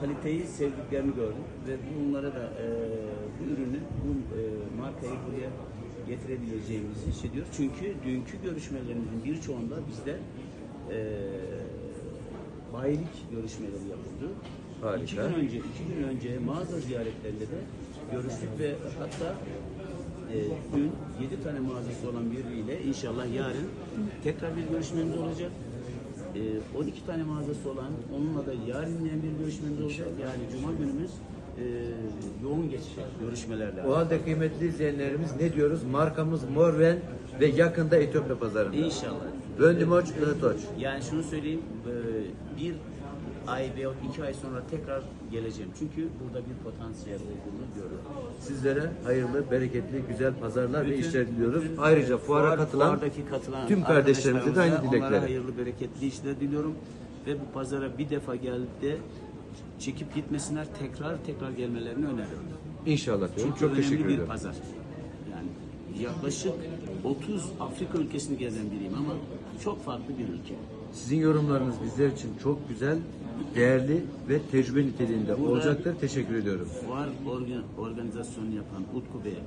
Kaliteyi sevdiklerini gördüm ve bunlara da e, bu ürünü, bu e, markayı buraya getirebileceğimizi hissediyor. Çünkü dünkü görüşmelerimizin birçoğunda bizde e, bayilik görüşmeleri yapıldı. Harika. İki gün önce, iki gün önce mağaza ziyaretlerinde de görüştük ve hatta e, dün 7 tane mağazası olan biriyle inşallah yarın tekrar bir görüşmemiz olacak. E, 12 tane mağazası olan onunla da yarın yine bir görüşmemiz olacak. Yani cuma günümüz e, yoğun geçecek görüşmelerle. O halde kıymetli izleyenlerimiz ne diyoruz? Markamız Morven ve yakında Etiyopya pazarında. İnşallah. Röndimoç, Ihtoç. Yani şunu söyleyeyim, e, bir ay veya iki ay sonra tekrar geleceğim. Çünkü burada bir potansiyel olduğunu görüyorum. Sizlere hayırlı, bereketli, güzel pazarlar ve Bütün- işler diliyoruz. bütün, Ayrıca fuara fuar- katılan katılan tüm kardeşlerimize de aynı arkadaşlarımıza Onlara hayırlı bereketli işler diliyorum. Ve bu pazara bir defa geldi de çekip gitmesinler tekrar tekrar gelmelerini öneriyorum. İnşallah diyorum. Çünkü Çok teşekkür bir ederim. pazar. Yani yaklaşık 30 Afrika ülkesini gezen biriyim ama çok farklı bir ülke. Sizin yorumlarınız bizler için çok güzel, değerli ve tecrübe niteliğinde Burada- olacaktır. Teşekkür ediyorum. Fuar organ, organizasyonu yapan Utku Bey'e,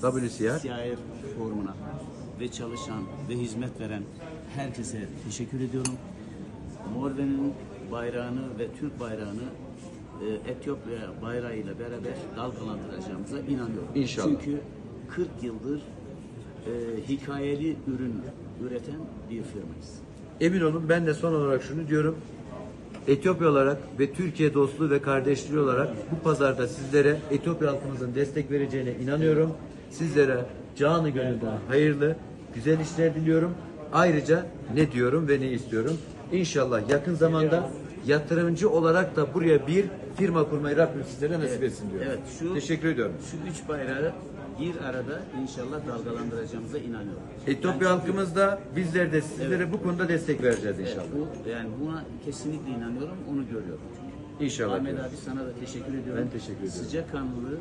WCR. CIR forumuna ve çalışan ve hizmet veren herkese teşekkür ediyorum. Morven'in bayrağını ve Türk bayrağını e, Etiyopya bayrağıyla beraber dalgalandıracağımıza inanıyorum. İnşallah. Çünkü 40 yıldır e, hikayeli ürün üreten bir firmayız. Emin olun ben de son olarak şunu diyorum. Etiyopya olarak ve Türkiye dostluğu ve kardeşliği olarak bu pazarda sizlere Etiyopya halkımızın destek vereceğine inanıyorum. Sizlere canı gönülden hayırlı, güzel işler diliyorum. Ayrıca ne diyorum ve ne istiyorum? İnşallah yakın zamanda yatırımcı olarak da buraya bir firma kurmayı Rabbim sizlere nasip etsin diyorum. Evet, şu- Teşekkür ediyorum. Şu üç bayrağı bir arada inşallah dalgalandıracağımıza inanıyorum. Etiyopya halkımız da bizler de sizlere bu konuda destek vereceğiz inşallah. Bu, yani buna kesinlikle inanıyorum, onu görüyorum. İnşallah. Ahmet abi sana da teşekkür ediyorum. Ben teşekkür ediyorum. Sıcakkanlı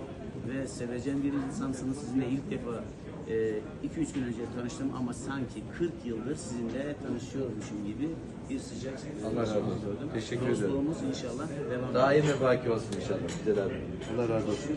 ve sevecen bir insansınız. Sizinle ilk defa 2-3 gün önce tanıştım ama sanki 40 yıldır sizinle tanışıyormuşum gibi bir sıcak Allah razı olsun. Teşekkür ederim. Dostluğumuz inşallah devam Daim ve baki olsun inşallah. Güzel abi. Allah razı olsun.